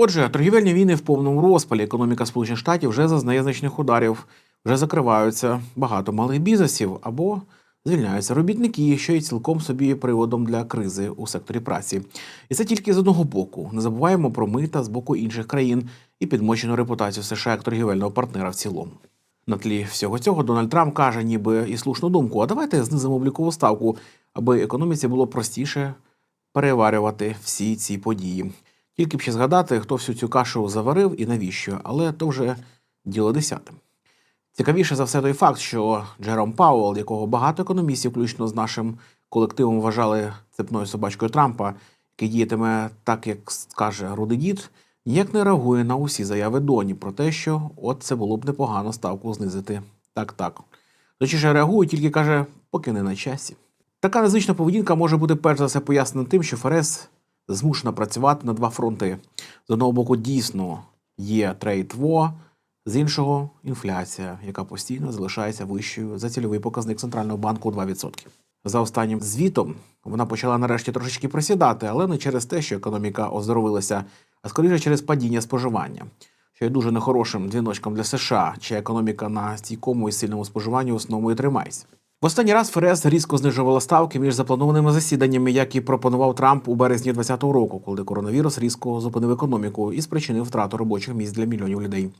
Отже, торгівельні війни в повному розпалі. Економіка Сполучених Штатів вже зазнає значних ударів, вже закриваються багато малих бізнесів або звільняються робітники, що є цілком собі приводом для кризи у секторі праці. І це тільки з одного боку. Не забуваємо про мита з боку інших країн і підмочену репутацію США як торгівельного партнера в цілому. На тлі всього цього Дональд Трамп каже, ніби і слушну думку: а давайте знизимо облікову ставку, аби економіці було простіше переварювати всі ці події. Тільки б ще згадати, хто всю цю кашу заварив і навіщо, але то вже діло десяте. Цікавіше за все той факт, що Джером Пауелл, якого багато економістів, включно з нашим колективом, вважали цепною собачкою Трампа, який діятиме так, як скаже рудий дід, ніяк не реагує на усі заяви Доні про те, що от це було б непогано ставку знизити. Так, так. Точніше реагує, тільки каже, поки не на часі. Така незвична поведінка може бути перш за все пояснена тим, що ФРС змушена працювати на два фронти. З одного боку, дійсно є трейд во, з іншого інфляція, яка постійно залишається вищою за цільовий показник центрального банку у 2%. За останнім звітом вона почала нарешті трошечки просідати, але не через те, що економіка оздоровилася, а скоріше через падіння споживання, що є дуже нехорошим дзвіночком для США, чия економіка на стійкому і сильному споживанні в основному і тримається. В останній раз ФРС різко знижувала ставки між запланованими засіданнями, які пропонував Трамп у березні 2020 року, коли коронавірус різко зупинив економіку і спричинив втрату робочих місць для мільйонів людей.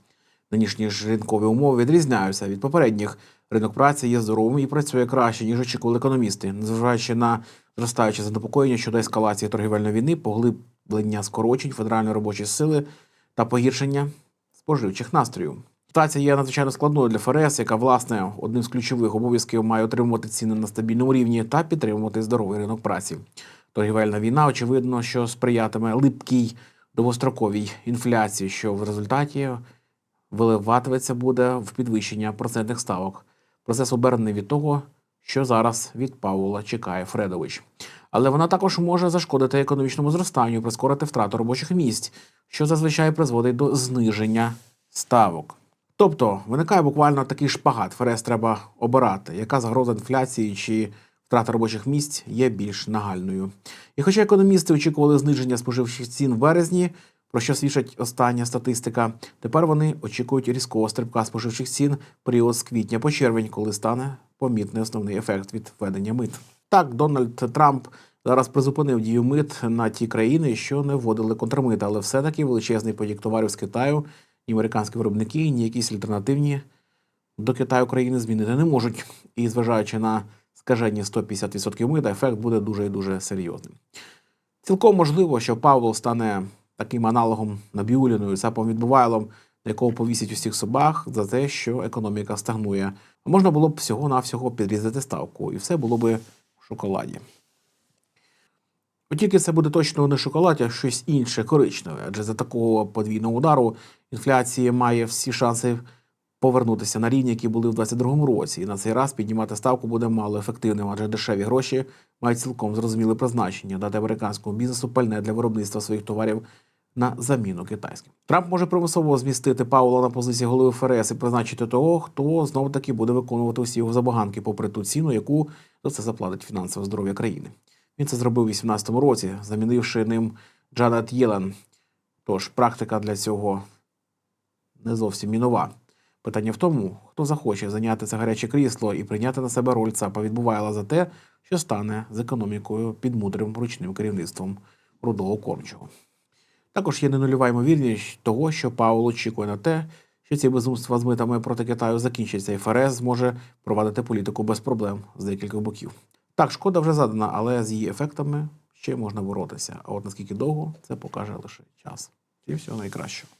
Нинішні ж ринкові умови відрізняються від попередніх. Ринок праці є здоровим і працює краще, ніж очікували економісти, незважаючи на зростаюче занепокоєння щодо ескалації торгівельної війни, поглиблення скорочень федеральної робочої сили та погіршення споживчих настроїв. Ситуація є надзвичайно складною для ФРС, яка власне одним з ключових обов'язків має отримувати ціни на стабільному рівні та підтримувати здоровий ринок праці. Торгівельна війна, очевидно, що сприятиме липкій довгостроковій інфляції, що в результаті виливатиметься буде в підвищення процентних ставок. Процес обернений від того, що зараз від Павла чекає Фредович. Але вона також може зашкодити економічному зростанню, прискорити втрату робочих місць, що зазвичай призводить до зниження ставок. Тобто виникає буквально такий шпагат. ФРС треба обирати, яка загроза інфляції чи втрата робочих місць є більш нагальною. І хоча економісти очікували зниження споживчих цін в березні, про що свідчить остання статистика, тепер вони очікують різкого стрибка споживчих цін період з квітня по червень, коли стане помітний основний ефект від введення мит. Так, Дональд Трамп зараз призупинив дію мит на ті країни, що не вводили контрмит, але все-таки величезний потік товарів з Китаю ні американські виробники, ні якісь альтернативні до Китаю країни змінити не можуть. І зважаючи на скажені 150% мита, ефект буде дуже і дуже серйозним. Цілком можливо, що Павло стане таким аналогом Набіуліною, Сапом Відбувайлом, на якого повісять усіх собак за те, що економіка стагнує. А можна було б всього-навсього підрізати ставку, і все було б в шоколаді. От тільки це буде точно не шоколад, а щось інше коричневе, адже за такого подвійного удару інфляція має всі шанси повернутися на рівні, які були в 2022 році. І на цей раз піднімати ставку буде мало ефективним, адже дешеві гроші мають цілком зрозуміле призначення дати американському бізнесу пальне для виробництва своїх товарів на заміну китайським. Трамп може примусово змістити Паула на позиції голови ФРС і призначити того, хто знову таки буде виконувати усі його забаганки, попри ту ціну, яку за це заплатить фінансове здоров'я країни. Він це зробив у 2018 році, замінивши ним Джанет Єлен. Тож практика для цього не зовсім і нова. Питання в тому, хто захоче зайняти це гаряче крісло і прийняти на себе роль ЦАПа відбувайла за те, що стане з економікою під мудрим ручним керівництвом рудого кормчого. Також є ненульова ймовірність того, що Паул очікує на те, що ці безумства з митами проти Китаю закінчаться, і ФРС зможе провадити політику без проблем з декількох боків. Так, шкода вже задана, але з її ефектами ще можна боротися. А от наскільки довго це покаже лише час. І всього найкращого.